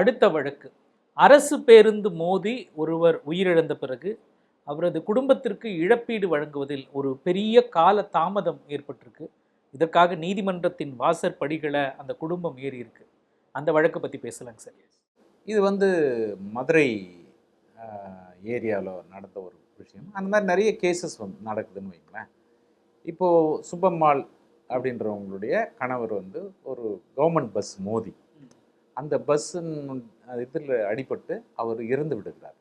அடுத்த வழக்கு. அரசு பேருந்து மோதி ஒருவர் உயிரிழந்த பிறகு அவரது குடும்பத்திற்கு இழப்பீடு வழங்குவதில் ஒரு பெரிய கால தாமதம் ஏற்பட்டிருக்கு. இதற்காக நீதிமன்றத்தின் வாசற்படிகளை அந்த குடும்பம் ஏறி இருக்கு. அந்த வழக்கை பற்றி பேசலாங்க சார். இது வந்து மதுரை ஏரியாவில் நடந்த ஒரு விஷயம். அந்த மாதிரி நிறைய கேசஸ் வந்து நடக்குதுன்னு வைங்களேன். இப்போது சுப்பம்மாள் அப்படின்றவங்களுடைய கணவர் வந்து ஒரு கவர்மெண்ட் பஸ் மோதி அந்த பஸ்ஸின் இதில் அடிபட்டு அவர் இறந்து விடுகிறார்.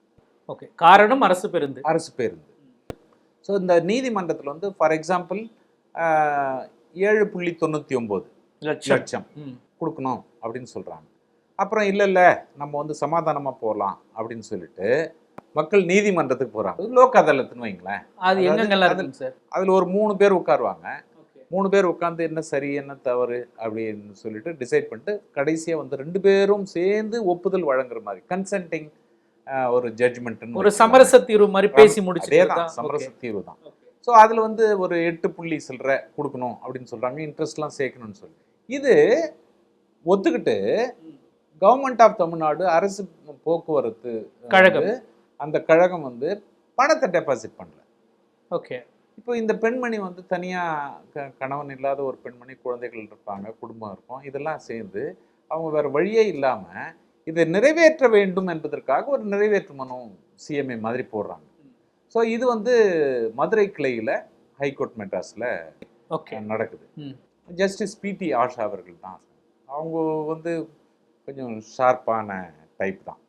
ஓகே காரணம் அரசு பேருந்து. அரசு பேருந்து. ஸோ இந்த நீதிமன்றத்தில் வந்து ஃபார் எக்ஸாம்பிள் ஏழு புள்ளி தொண்ணூற்றி ஒம்பது லட்சம். கொடுக்கணும் அப்படின்னு சொல்கிறாங்க அப்புறம் இல்லை இல்லை நம்ம வந்து சமாதானமாக போகலாம் அப்படின்னு சொல்லிட்டு மக்கள் நீதிமன்றத்துக்கு போகிறாங்க லோக் அதாலத்துன்னு வைங்களேன். அது எங்கெங்கெல்லாம் சார்? அதில் ஒரு மூணு பேர் உட்காருவாங்க. மூணு பேர் உட்காந்து என்ன சரி என்ன தவறு அப்படின்னு சொல்லிட்டு டிசைட் பண்ணிட்டு கடைசியாக வந்து ரெண்டு பேரும் சேர்ந்து ஒப்புதல் வழங்குற மாதிரி கன்சென்டிங் ஒரு ஜட்ஜ்மெண்ட் ஒரு சமரச தீர்வு மாதிரி பேசி முடிச்சு சமரச தீர்வு தான். ஸோ அதில் வந்து ஒரு எட்டு புள்ளி சில்லற கொடுக்கணும் அப்படின்னு சொல்கிறாங்க இன்ட்ரெஸ்ட்லாம் சேர்க்கணும்னு சொல்லி. இது ஒத்துக்கிட்டு கவர்மெண்ட் ஆஃப் தமிழ்நாடு அரசு போக்குவரத்து கழகம். அந்த கழகம் வந்து பணத்தை டெபாசிட் பண்ணல ஓகே. இப்போ இந்த பெண்மணி வந்து தனியாக கணவன் இல்லாத ஒரு பெண்மணி குழந்தைகள் இருப்பாங்க குடும்பம் இருக்கும். இதெல்லாம் சேர்ந்து அவங்க வேற வழியே இல்லாமல் இதை நிறைவேற்ற வேண்டும் என்பதற்காக ஒரு நிறைவேற்று மனு சிஎம்ஏ மாதிரி போடுறாங்க. ஸோ இது வந்து மதுரை கிளையில் ஹைகோர்ட் மெட்ராஸில் ஓகே. நடக்குது. ஜஸ்டிஸ் பிடி ஆஷா அவர்கள் தான். அவங்க வந்து கொஞ்சம் ஷார்ப்பான டைப் தான்.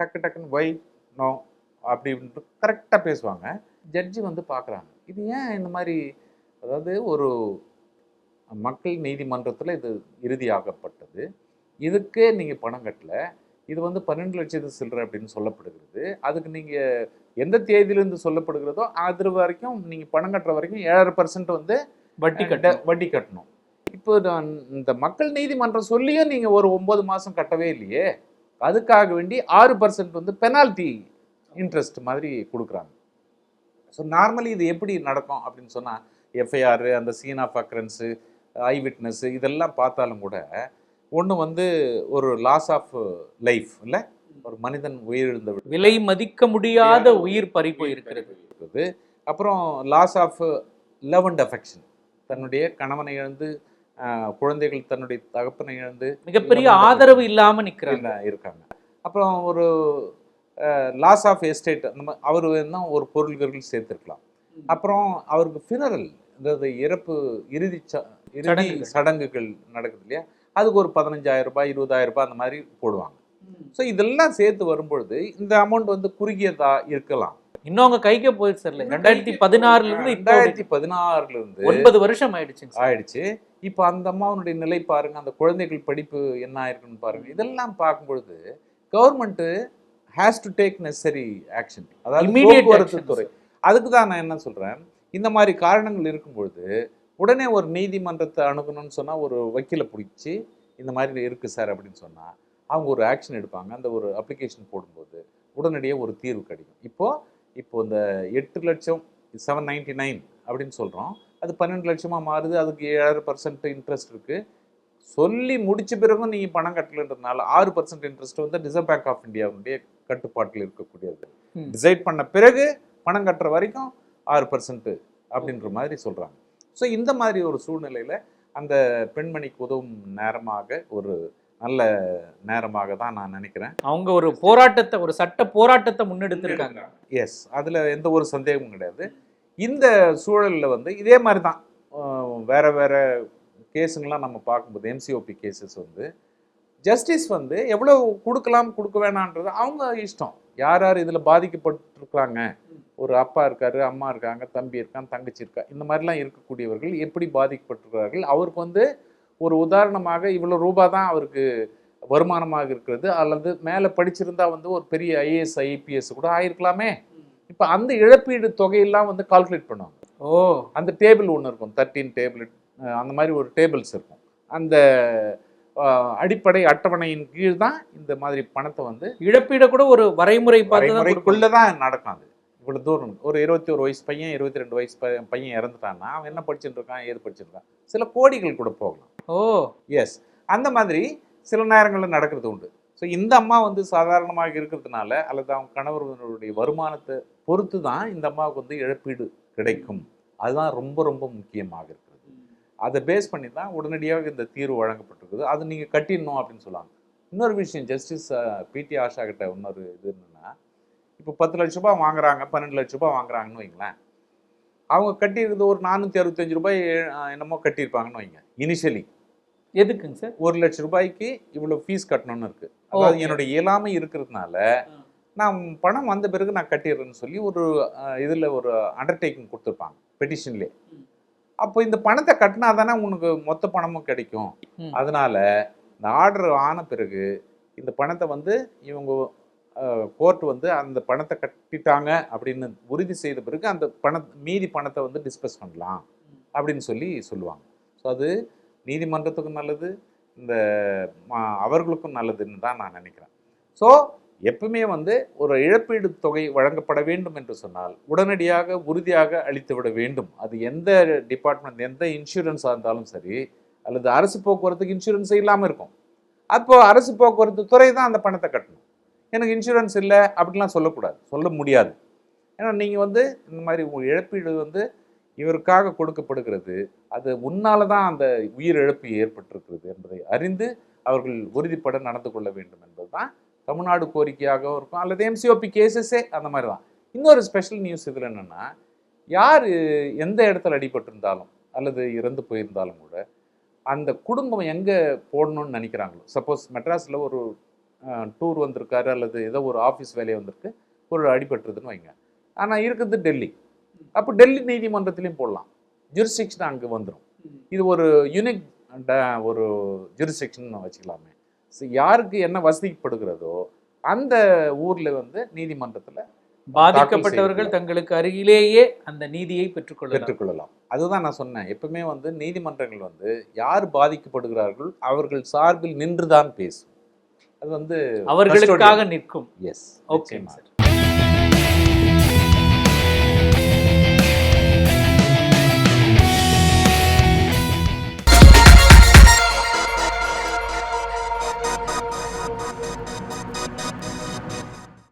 டக்கு டக்குன்னு வை நோ அப்படின்ட்டு கரெக்டாக பேசுவாங்க. ஜட்ஜி வந்து பார்க்குறாங்க இது ஏன் இந்த மாதிரி அதாவது ஒரு மக்கள் நீதிமன்றத்தில் இது இறுதியாகப்பட்டது இதுக்கே நீங்கள் பணம் கட்டல. இது வந்து பன்னெண்டு லட்சத்து சில்லறை அப்படின்னு சொல்லப்படுகிறது. அதுக்கு நீங்கள் எந்த தேதியிலிருந்து சொல்லப்படுகிறதோ அது வரைக்கும் நீங்கள் பணம் கட்டுற வரைக்கும் ஏழரை பர்சன்ட் வந்து வட்டி கட்ட வட்டி கட்டணும். இப்போ நான் இந்த மக்கள் நீதிமன்றம் சொல்லியும் நீங்கள் ஒரு ஒன்பது மாதம் கட்டவே இல்லையே. அதுக்காக வேண்டி ஆறு பர்சன்ட் வந்து பெனால்ட்டி இன்ட்ரெஸ்ட் மாதிரி கொடுக்குறாங்க. ஸோ நார்மலி இது எப்படி நடக்கும் அப்படின்னு சொன்னால் எஃப்ஐஆர் அந்த scene of occurrence eye witness இதெல்லாம் பார்த்தாலும் கூட ஒன்று வந்து ஒரு லாஸ் ஆஃப் லைஃப் இல்லை ஒரு மனிதன் உயிரிழந்த விலை மதிக்க முடியாத உயிர் பறி போயிருக்கிறது. அப்புறம் loss of love and affection தன்னுடைய கணவனை இழந்து குழந்தைகள் தன்னுடைய தகப்பனை இழந்து மிகப்பெரிய ஆதரவு இல்லாம நிக்கிறாங்க. இல்ல, இருக்காங்க. அப்புறம் ஒரு லாஸ் ஆஃப் எஸ்டேட் அந்த மாதிரி அவர் வேணா ஒரு பொருள்கள் சேர்த்துருக்கலாம். அப்புறம் அவருக்கு ஃபினரல் அதாவது இறப்பு இறுதி இறுதி சடங்குகள். நடக்குது இல்லையா? அதுக்கு ஒரு பதினஞ்சாயிரம் ரூபாய் இருபதாயிரம் ரூபாய் அந்த மாதிரி போடுவாங்க. ஸோ இதெல்லாம் சேர்த்து வரும்பொழுது இந்த அமௌண்ட் வந்து குறுகியதா இருக்கலாம். இன்னும் அவங்க கைக்கே போயிடுச்சு சார் ரெண்டாயிரத்தி பதினாறுல இருந்து ரெண்டாயிரத்தி பதினாறுல இருந்து ஒன்பது வருஷம் ஆயிடுச்சுங்க சார். ஆயிடுச்சு. இப்போ அந்த அம்மாவனுடைய நிலை பாருங்க அந்த குழந்தைகள் படிப்பு என்ன ஆயிருக்குன்னு பாருங்க. இதெல்லாம் பார்க்கும்பொழுது government has to take necessary action அதாவது போக்குவரத்து துறை. அதுக்கு தான் நான் என்ன சொல்றேன்? இந்த மாதிரி காரணங்கள் இருக்கும்பொழுது உடனே ஒரு நீதிமன்றத்தை அணுகணும்னு சொன்னா ஒரு வக்கீலை பிடிச்சி இந்த மாதிரி இருக்கு சார் அப்படின்னு சொன்னா அவங்க ஒரு ஆக்ஷன் எடுப்பாங்க. அந்த ஒரு அப்ளிகேஷன் போடும்போது உடனடியாக ஒரு தீர்வு கிடைக்கும். இப்போ இப்போ இந்த எட்டு லட்சம் செவன் நைன்டி நைன் அப்படின்னு சொல்றோம். அது பன்னெண்டு லட்சமாக மாறுது. அதுக்கு ஏழரை பர்சன்ட் இன்ட்ரெஸ்ட் இருக்கு. சொல்லி முடிச்ச பிறகும் நீங்கள் பணம் கட்டலன்றதுனால ஆறு பர்சன்ட் இன்ட்ரெஸ்ட் வந்து ரிசர்வ் பேங்க் ஆஃப் இந்தியாவுடைய கட்டுப்பாட்டில் இருக்கக்கூடியது. டிசைட் பண்ண பிறகு பணம் கட்டுற வரைக்கும் ஆறு பர்சன்ட் அப்படின்ற மாதிரி சொல்கிறாங்க ஸோ இந்த மாதிரி ஒரு சூழ்நிலையில் அந்த பெண்மணிக்கு உதவும் நேரமாக ஒரு நல்ல நேரமாக தான் நான் நினைக்கிறேன். அவங்க ஒரு போராட்டத்தை ஒரு சட்ட போராட்டத்தை முன்னெடுத்திருக்காங்க. எஸ் அதில் எந்த ஒரு சந்தேகமும் கிடையாது. இந்த சூழலில் வந்து இதே மாதிரி தான். வேற வேற கேஸுங்கெல்லாம் நம்ம பார்க்கும்போது எம்சிஓபி கேசஸ் வந்து ஜஸ்டிஸ் வந்து எவ்வளோ கொடுக்கலாம் கொடுக்க வேணான்றது அவங்க இஷ்டம். யார் யார் இதில் பாதிக்கப்பட்டிருக்காங்க ஒரு அப்பா இருக்காரு அம்மா இருக்காங்க தம்பி இருக்கான் தங்கச்சி இருக்கா இந்த மாதிரிலாம் இருக்கக்கூடியவர்கள் எப்படி பாதிக்கப்பட்டிருக்கிறார்கள்? அவருக்கு வந்து ஒரு உதாரணமாக இவ்வளோ ரூபா தான் அவருக்கு வருமானமாக இருக்கிறது அல்லது மேலே படிச்சிருந்தா வந்து ஒரு பெரிய ஐஏஎஸ் ஐபிஎஸ் கூட ஆயிருக்கலாமே? இப்போ அந்த இழப்பீடு தொகையெல்லாம் வந்து கால்குலேட் பண்ணுவாங்க. ஓ. அந்த டேபிள் ஒன்று இருக்கும் தேர்ட்டீன் டேபிள் அந்த மாதிரி ஒரு டேபிள்ஸ் இருக்கும். அந்த அடிப்படை அட்டவணையின் கீழ் தான் இந்த மாதிரி பணத்தை வந்து இழப்பீட கூட ஒரு வரைமுறை. வரைமுறைக்குள்ளே தான் நடக்கும் அது. இவ்வளோ தூரம் ஒரு இருபத்தி ஒரு வயசு பையன் இருபத்தி ரெண்டு வயசு பையன் பையன் இறந்துட்டான்னா அவன் என்ன படிச்சுட்டு இருக்கான் ஏது படிச்சிருக்கான் சில கோடிகள் கூட போகலாம். ஓ! எஸ் அந்த மாதிரி சில நேரங்களில் நடக்கிறது உண்டு. ஸோ இந்த அம்மா வந்து சாதாரணமாக இருக்கிறதுனால அல்லது அவங்க கணவர்களுடைய வருமானத்தை பொறுத்து தான் இந்த அம்மாவுக்கு வந்து இழப்பீடு கிடைக்கும். அதுதான் ரொம்ப ரொம்ப முக்கியமாக இருக்கிறது. அதை பேஸ் பண்ணி தான் உடனடியாக இந்த தீர்வு வழங்கப்பட்டிருக்குது. அது நீங்கள் கட்டிடணும் அப்படின்னு சொல்லுவாங்க இன்னொரு விஷயம் ஜஸ்டிஸ் பிடி ஆஷா கிட்ட இன்னொரு இது என்னன்னா இப்போ பத்து லட்ச ரூபாய் வாங்குறாங்க பன்னெண்டு லட்ச ரூபாய் வாங்குறாங்கன்னு வைங்களேன். அவங்க கட்டியிருக்கிறது ஒரு நானூற்றி அறுபத்தஞ்சு ரூபாய் என்னமோ கட்டியிருப்பாங்கன்னு வைங்க இனிஷியலி எதுக்குங்க சார்? ஒரு லட்ச ரூபாய்க்கு இவ்வளோ ஃபீஸ் கட்டணும்னு இருக்கு. அதாவது. என்னுடைய இயலாமை இருக்கிறதுனால நான் பணம் வந்த பிறகு நான் கட்டிடுறேன்னு சொல்லி ஒரு இதில் ஒரு அண்டர்டேக்கிங் கொடுத்துருப்பாங்க பெட்டிஷன்லேயே. அப்போ இந்த பணத்தை கட்டினா தானே உனக்கு மொத்த பணமும் கிடைக்கும். அதனால இந்த ஆர்டர் ஆன பிறகு இந்த பணத்தை வந்து இவங்க கோர்ட் வந்து அந்த பணத்தை கட்டிட்டாங்க அப்படின்னு உறுதி செய்த பிறகு அந்த பண மீதி பணத்தை வந்து டிஸ்பஸ் பண்ணலாம் அப்படின்னு சொல்லி சொல்லுவாங்க. ஸோ அது நீதிமன்றத்துக்கும் நல்லது இந்த அவர்களுக்கும் நல்லதுன்னு தான் நான் நினைக்கிறேன். ஸோ எப்பவுமே வந்து ஒரு இழப்பீடு தொகை வழங்கப்பட வேண்டும் என்று சொன்னால் உடனடியாக உறுதியாக அளித்து விட வேண்டும். அது எந்த டிபார்ட்மெண்ட் எந்த இன்சூரன்ஸாக இருந்தாலும் சரி அல்லது அரசு போக்குவரத்துக்கு இன்சூரன்ஸ் இல்லாமல் இருக்கும். அப்போது அரசு போக்குவரத்து துறை தான் அந்த பணத்தை கட்டணும். எனக்கு இன்சூரன்ஸ் இல்லை அப்படிலாம் சொல்லக்கூடாது. சொல்ல முடியாது. ஏன்னா நீங்கள் வந்து இந்த மாதிரி உங்கள் இழப்பீடு வந்து இவருக்காக கொடுக்கப்படுகிறது. அது உன்னால தான் அந்த உயிர் இழப்பு ஏற்பட்டிருக்கிறது என்பதை அறிந்து அவர்கள் உறுதிப்பட நடந்து கொள்ள வேண்டும் என்பது தான் தமிழ்நாடு கோரிக்கையாகவும் இருக்கும். அல்லது எம்சிஓபி கேசஸே அந்த மாதிரி தான் இன்னொரு ஸ்பெஷல் நியூஸ் இதில் என்னென்னா யார் எந்த இடத்துல அடிபட்டிருந்தாலும் அல்லது இறந்து போயிருந்தாலும் கூட அந்த குடும்பம் எங்கே போடணும்னு நினைக்கிறாங்களோ சப்போஸ் மெட்ராஸில் ஒரு டூர் வந்திருக்காரு அல்லது ஏதோ ஒரு ஆஃபீஸ் வேலையை வந்திருக்கு ஒரு அடிபட்டுருதுன்னு வைங்க. ஆனால் இருக்கிறது டெல்லி. அப்போ டெல்லி நீதிமன்றத்திலையும் போடலாம். ஜுரிஸ்டிக்ஷன் அங்கே வந்துடும் இது ஒரு யூனிக் ஒரு ஜுரிஸ்டிக்ஷன் வச்சுக்கலாமே. யாருக்கு என்ன வசதிப்படுகிறதோ அந்த ஊரில் வந்து நீதிமன்றத்தில் பாதிக்கப்பட்டவர்கள் தங்களுக்கு அருகிலேயே அந்த நீதியை பெற்றுக்கொள்ளலாம். பெற்றுக்கொள்ளலாம். அதுதான் நான் சொன்னேன். எப்பவுமே வந்து நீதிமன்றங்கள் வந்து யார் பாதிக்கப்படுகிறார்கள் அவர்கள் சார்பில் நின்றுதான் பேசும். அது வந்து அவர்களுக்காக நிற்கும். S okay